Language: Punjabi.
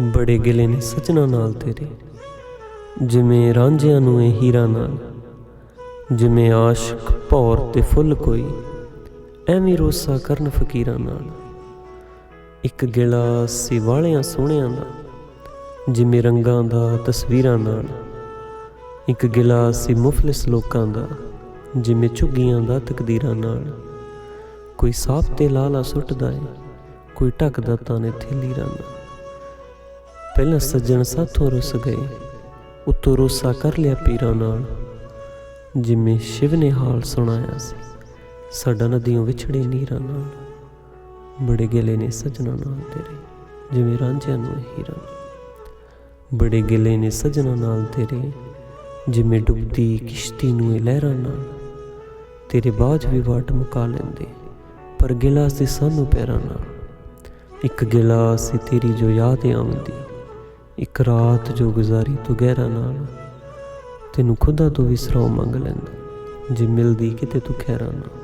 ਬੜੇ ਗਿਲੇ ਨੇ ਸਜਣਾ ਨਾਲ ਤੇਰੇ। ਜਿਵੇਂ ਰਾਂਝਿਆਂ ਨੂੰ ਇਹ ਹੀਰਾ ਨਾਲ, ਜਿਵੇਂ ਆਸ਼ਕ, ਭੌਰ ਤੇ ਫੁੱਲ ਕੋਈ, ਐਵੇਂ ਰੋਸਾ ਕਰਨ ਫਕੀਰਾਂ ਨਾਲ। ਇੱਕ ਗਿਲਾ ਸੀ ਵਾਲਿਆਂ ਸੋਹਣਿਆਂ ਦਾ ਜਿਵੇਂ ਰੰਗਾਂ ਦਾ ਤਸਵੀਰਾਂ ਨਾਲ। ਇੱਕ ਗਿਲਾ ਸੀ ਮੁਫਲਿਸ ਲੋਕਾਂ ਦਾ, ਜਿਵੇਂ ਝੁੱਗੀਆਂ ਦਾ ਤਕਦੀਰਾਂ ਨਾਲ। ਕੋਈ ਸਾਫ਼ ਤੇ ਲਾਲਾ ਸੁੱਟਦਾ ਏ, ਕੋਈ ਢੱਕਦਾ ਤਾਨੇ ਥੇਲੀ ਨਾਲ। ਪਹਿਲਾਂ ਸੱਜਣ ਸਾਥੋਂ ਰੁੱਸ ਗਏ, ਉੱਤੋਂ ਰੋਸਾ ਕਰ ਲਿਆ ਪੀਰਾਂ ਨਾਲ। ਜਿਵੇਂ ਸ਼ਿਵ ਨੇ ਹਾਲ ਸੁਣਾਇਆ ਸੀ, ਸਾਡਾ ਨਦੀਆਂ ਵਿਛੜੇ ਨੀਰਾਂ ਨਾਲ। ਬੜੇ ਗਿਲੇ ਨੇ ਸਜਣਾ ਨਾਲ ਤੇਰੇ, ਜਿਵੇਂ ਰਾਂਝਿਆਂ ਨੂੰ ਇਹ ਹੀਰਾ ਬੜੇ ਗਿਲੇ ਨੇ ਸਜਣਾ ਨਾਲ ਤੇਰੇ, ਜਿਵੇਂ ਡੁੱਬਦੀ ਕਿਸ਼ਤੀ ਨੂੰ ਇਹ ਲਹਿਰਾਂ ਨਾਲ। ਤੇਰੇ ਬਾਝ ਵੀ ਵਾਟ ਮੁਕਾ ਲੈਂਦੇ, ਪਰ ਗਿਲਾ ਸੀ ਸਾਨੂੰ ਪੈਰਾਂ ਨਾਲ। ਇੱਕ ਗਿਲਾ ਸੀ ਤੇਰੀ ਜੋ ਯਾਦ ਆਉਂਦੀ ਇੱਕ ਰਾਤ ਜੋ ਗੁਜ਼ਾਰੀ ਤੂੰ ਗਹਿਰਾ ਨਾਲ, ਤੈਨੂੰ ਖੁਦਾ ਤੋਂ ਵੀ ਸਰਾਉ ਮੰਗ ਲੈਂਦਾ, ਜੇ ਮਿਲਦੀ ਕਿਤੇ ਤੂੰ ਖੈਰਾਂ ਨਾਲ।